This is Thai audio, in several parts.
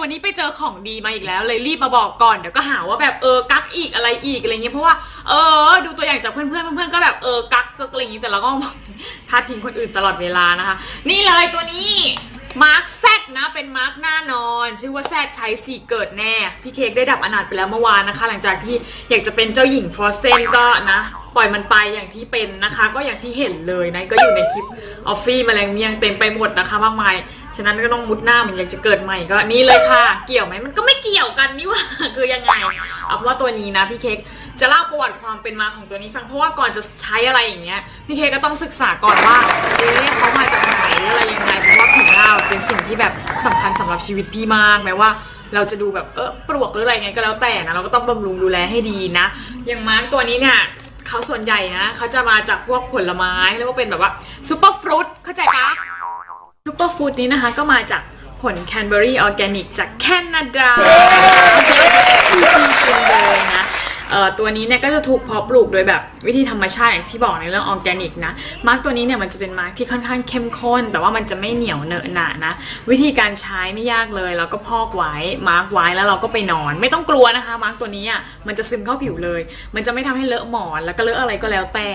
วันนี้ไปเจอของดีมาอีกแล้ว เลยรีบมาบอกก่อนเดี๋ยวก็หาว่าแบบเออกักอีกอะไรอีกอะไรเงี้ยเพราะว่าเออ ดูตัวอย่างจากเพื่อนเพื่อนเพื่อนก็แบบเออกักกักอะไรอย่างงี้แต่เราก็พาดพิงคนอื่นตลอดเวลานะคะ นี่เลยตัวนี้มาร์คแซดนะเป็นมาร์คหน้านอน ชื่อว่าแซดใช้สีเกิดแน่ พี่เค้กได้ดับอนาถไปแล้วเมื่อวานนะคะ หลังจากที่อยากจะเป็นเจ้าหญิงฟรอสเซนก็นะ ปล่อยมันไปอย่างที่เป็นนะคะ ก็อย่างที่เห็นเลยนะก็อยู่ในคลิปออฟฟี่แมลงเมียงเต็มไปหมดนะคะมากมายฉะนั้นก็ต้องมุดหน้ามันอยากจะเกิดใหม่ก็นี่เลยค่ะ เกี่ยวไหมมันก็ไม่เกี่ยวกันนี่ว่าคือยังไงเอาว่าตัวนี้นะพี่เค้กจะเล่าประวัติความเป็นมาของตัวนี้ฟังเพราะว่าก่อนจะใช้อะไรอย่างเงี้ยพี่เค้กก็ต้องศึกษาก่อนว่าเอ๊ะเขามาจากไหนอะไรยังไงเพราะว่าผิวหน้าเป็นสิ่งที่แบบสำคัญสำหรับชีวิตพี่มากแม้ว่าเราจะดูแบบเออปลวกหรืออะไรไงก็แล้วแต่นะเราก็ต้องบำรุงดูแลให้ดีนะ อย่างมาร์กตัวนี้เนี่ย เขาส่วนใหญ่นะเขาจะมาจากพวกผลไม้เรียกว่าเป็นแบบว่าซูเปอร์ฟรุตเข้าใจปะซูเปอร์ฟรุตนี้นะคะก็มาจากผลแคนเบอรี่ออร์แกนิกจากแคนาดาจริงเลยนะเอ่อ ตัวนี้เนี่ยก็จะถูกเพาะปลูกโดยแบบวิธีธรรมชาติอย่างที่บอกในเรื่องออร์แกนิกนะมาร์กตัวนี้เนี่ยมันจะเป็นมาร์กที่ค่อนข้างเข้มข้น แต่ว่ามันจะไม่เหนียวเหนอะหนะนะ วิธีการใช้ไม่ยากเลยเราก็พอกไว้มาร์กไว้แล้วเราก็ไปนอน ไม่ต้องกลัวนะคะมาร์กตัวนี้อะมันจะซึมเข้าผิวเลย มันจะไม่ทำให้เลอะหมอนแล้วก็เลอะอะไรก็แล้วแต่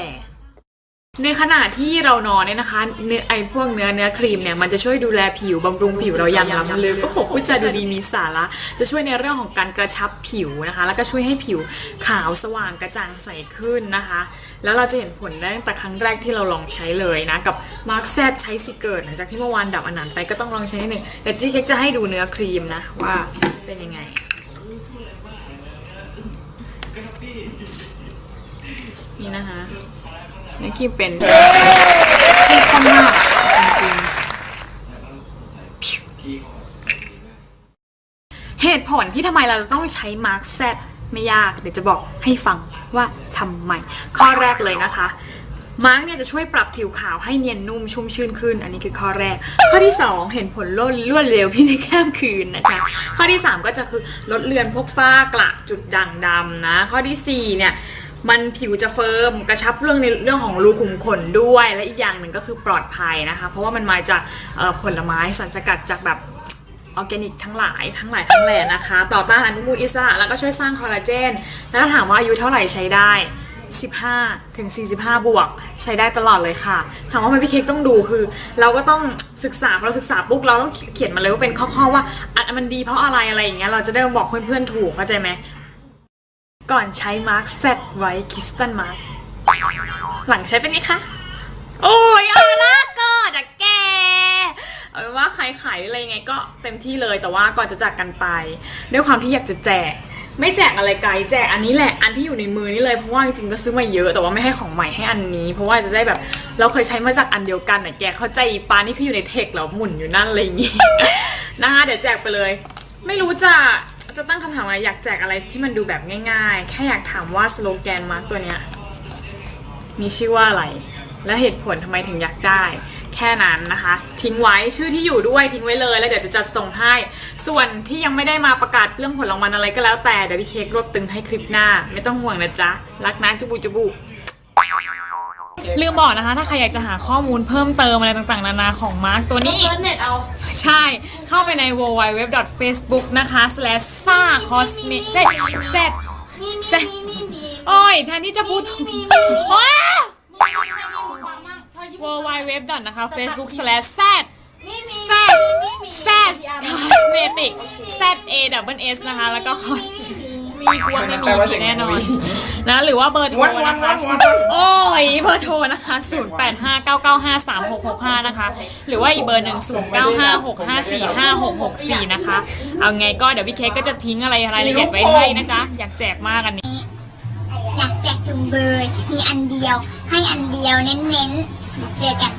ในขณะที่เรานอนเนี่ยนะคะเนื้อไอพวกเนื้อเนื้อครีมเนี่ยมันจะช่วยดูแลผิวบำรุงผิวเราอย่างล้ำลึกโอ้โหพูดจาดูดีมีสาระ จะช่วยในเรื่องของการกระชับผิวนะคะ แล้วก็ช่วยให้ผิวขาวสว่างกระจ่างใสขึ้นนะคะ แล้วเราจะเห็นผลได้ตั้งแต่ครั้งแรกที่เราลองใช้เลยนะ กับมาร์คแซดใช้สิเกิดหลังจากที่เมื่อวานดับอันนั้นไปก็ต้องลองใช้นิดหนึ่งแต่จี้เค้กจะให้ดูเนื้อครีมนะว่าเป็นยังไง นี่นะคะนี่คีเป็นที่ข้นมากจริงๆเหตุผลที่ทำไมเราจะต้องใช้มาร์คแซดไม่ยาก เดี๋ยวจะบอกให้ฟังว่าทำไม ข้อแรกเลยนะคะ มาร์กเนี่ยจะช่วยปรับผิวขาวให้เนียนนุ่มชุ่มชื่นขึ้น อันนี้คือข้อแรก ข้อที่ 2 เห็นผลลดรวดเร็วพี่ในแก้มคืนนะคะ ข้อที่ 3 ก็จะคือลดเลือนพวกฝ้ากระจุดด่างดำนะ ข้อทีสี่4เนี่ย มันผิวจะเฟิร์มกระชับเรื่องในเรื่องของรูขุมขนด้วย และอีกอย่างหนึ่งก็คือปลอดภัยนะคะ เพราะว่ามันมาจากผลไม้สารสกัดจากแบบออร์แกนิกทั้งหลายทั้งหลายทั้งแหล่นะคะ ต่อต้านอนุมูลอิสระแล้วก็ช่วยสร้างคอลลาเจน แล้วถ้าถามว่าอายุเท่าไหร่ใช้ได้ 15 ถึง 45 บวก ใช้ได้ตลอดเลยค่ะ ถามว่ามันพี่เค้กต้องดูคือ เราก็ต้องศึกษาเราศึกษาปุ๊บเราต้องเขียนมาเลยว่าเป็นข้อๆว่าอันมันดีเพราะอะไรอะไรอย่างเงี้ยเราจะได้บอกเพื่อนๆถูกเข้าใจไหม ก่อนใช้มาร์คเซตไว้คิสตันมาร์หลังใช้เป็นไงคะ โอ้ยอาลากอดะแก เอาเป็นว่าใครขายอะไรยังไงก็เต็มที่เลยแต่ว่าก่อนจะจากกันไป ด้วยความที่อยากจะแจก ไม่แจกอะไรไกลแจกอันนี้แหละอันที่อยู่ในมือนี่เลยเพราะว่าจริงๆก็ซื้อมาเยอะแต่ว่าไม่ให้ของใหม่ให้อันนี้ เพราะว่าจะได้แบบเราเคยใช้มาจากอันเดียวกันน่ะแกเข้าใจปานี่คืออยู่ในเทคแล้วหมุนอยู่นั่นอะไรอย่างงี้นะคะเดี๋ยวแจกไปเลย ไม่รู้จะ จะตั้งคำถามอะไรอยากแจกอะไรที่มันดูแบบง่ายๆ แค่อยากถามว่าสโลแกนมาร์กตัวเนี้ยมีชื่อว่าอะไร และเหตุผลทำไมถึงอยากได้ แค่นั้นนะคะ ทิ้งไว้ชื่อที่อยู่ด้วยทิ้งไว้เลยแล้วเดี๋ยวจะจัดส่งให้ ส่วนที่ยังไม่ได้มาประกาศเรื่องผลรางวัลอะไรก็แล้วแต่เดี๋ยวพี่เค้กรวบตึงให้คลิปหน้า ไม่ต้องห่วงนะจ๊ะ รักนะจุบุจุบุ ลืมบอกนะคะ ถ้าใครอยากจะหาข้อมูลเพิ่มเติมอะไรต่างๆ นานาของมาร์กตัวนี้ เน็ตเอา ใช่ เข้าไปใน www.facebook นะคะ slash sa cosmic เซเซนี่เซ็ตนี่นี่นี่โอ้ย แทนที่จะพูดถูกว้า w w w นะคะ facebook slash z นี่มี z z cosmetic z a w s นะคะ แล้วก็ cosmetic มีกวงไม่มีมีแน่นอนนะหรือว่าเบอร์โทรนะคะโอ้ยเบอร์โทรนะคะ 0859953665 นะคะ หรือว่าอีกเบอร์หนึ่ง0956545664 นะคะ เอาไงก็เดี๋ยวพี่เค้กก็จะทิ้งอะไรรายละเอียดไว้ให้นะจ๊ะ อยากแจกมากอันนี้ อยากแจกจุงเบยมีอันเดียว ให้อันเดียวเน้นๆ เจอกัน